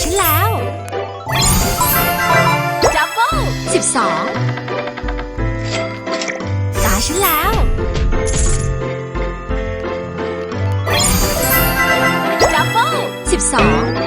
ฉันแล้วดับเบิลสิบสองตาฉันแล้วดับเบิลสิบสอง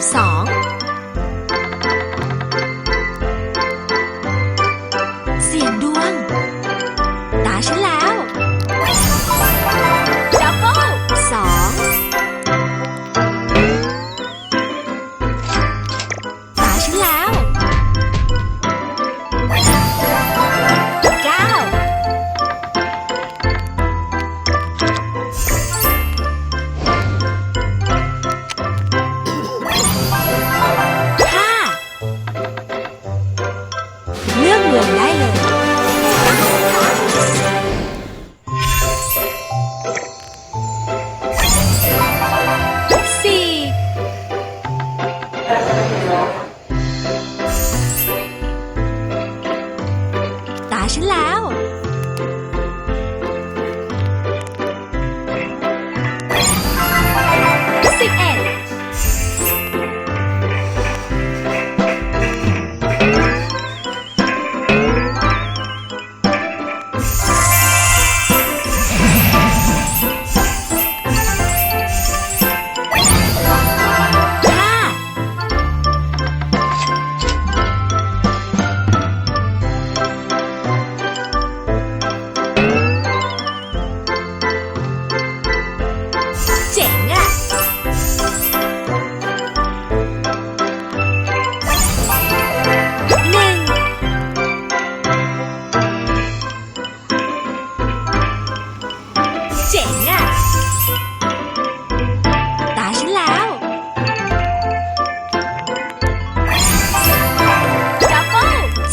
扫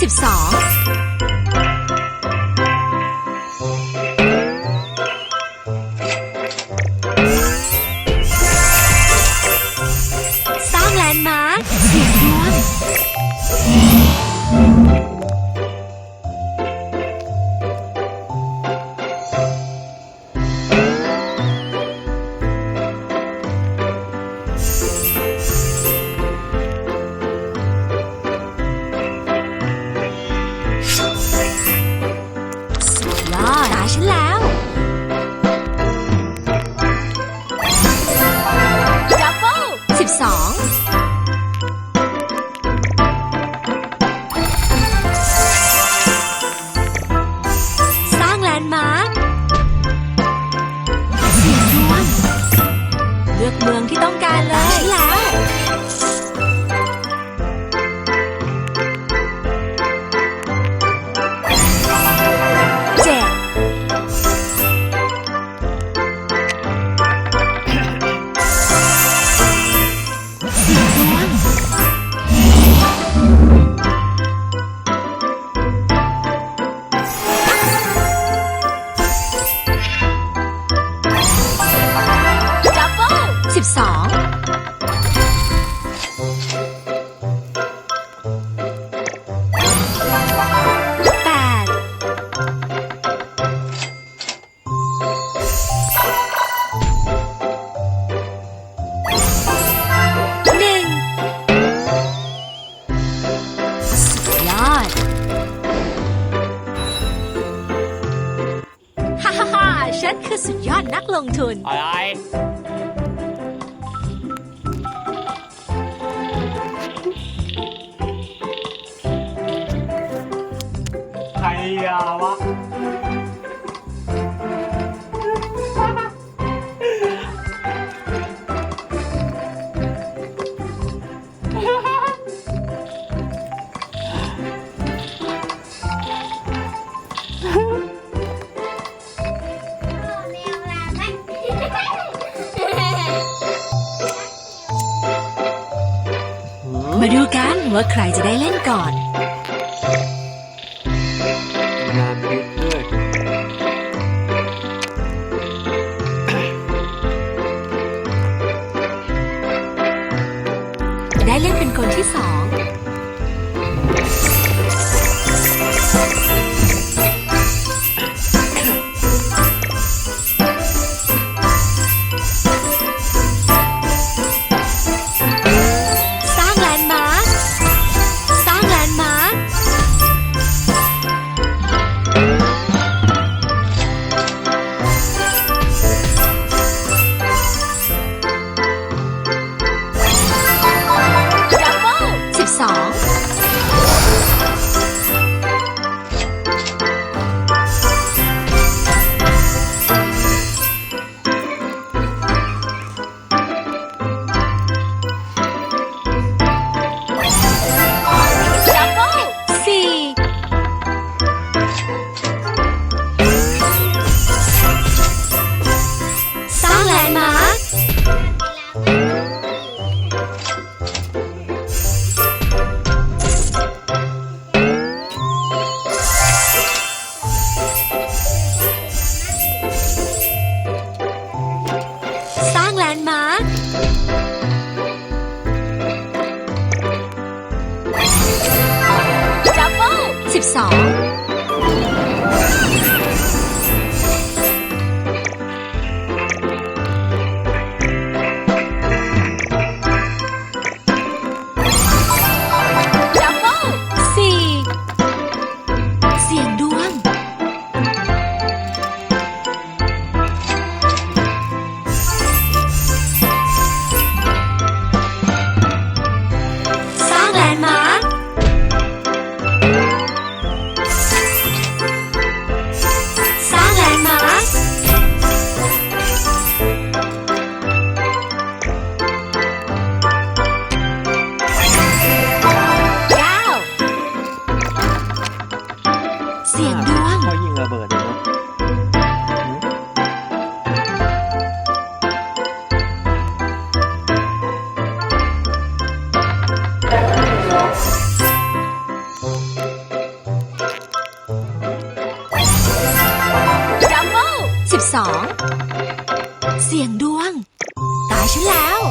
扫。哎呀，我。 ว่าใครจะได้เล่นก่อน 2 เสียงดวง ตายฉันแล้ว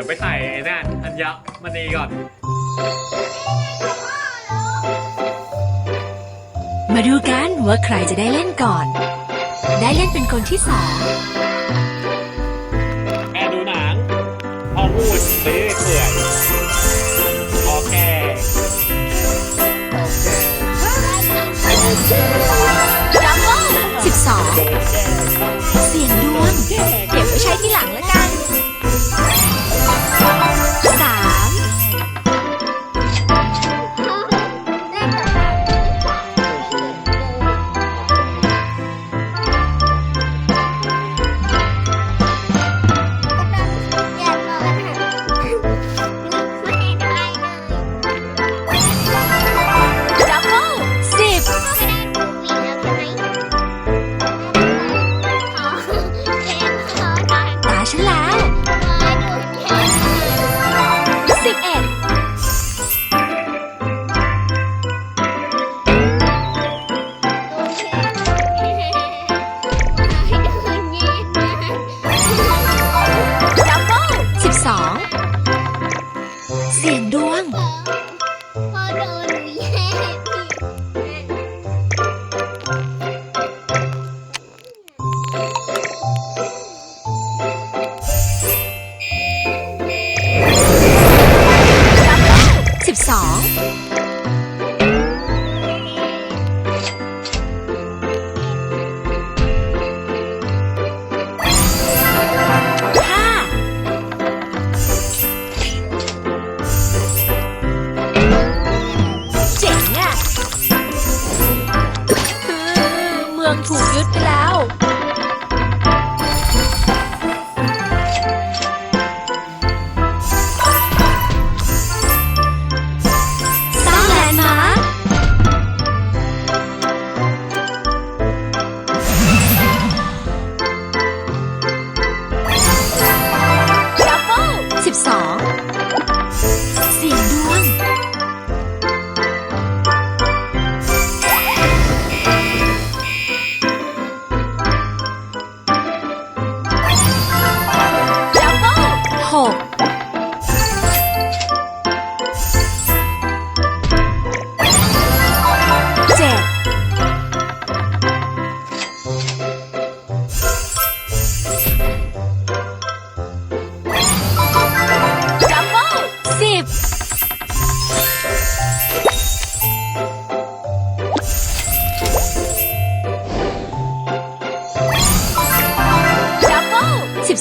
เดี๋ยวไปถ่ายไอ้นั่นอัญญามณีก่อน มาดูกันว่าใครจะได้เล่นก่อน ได้เล่นเป็นคนที่สองแม่ดูหนังพ่อพูดซื้เปื่อย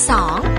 สอง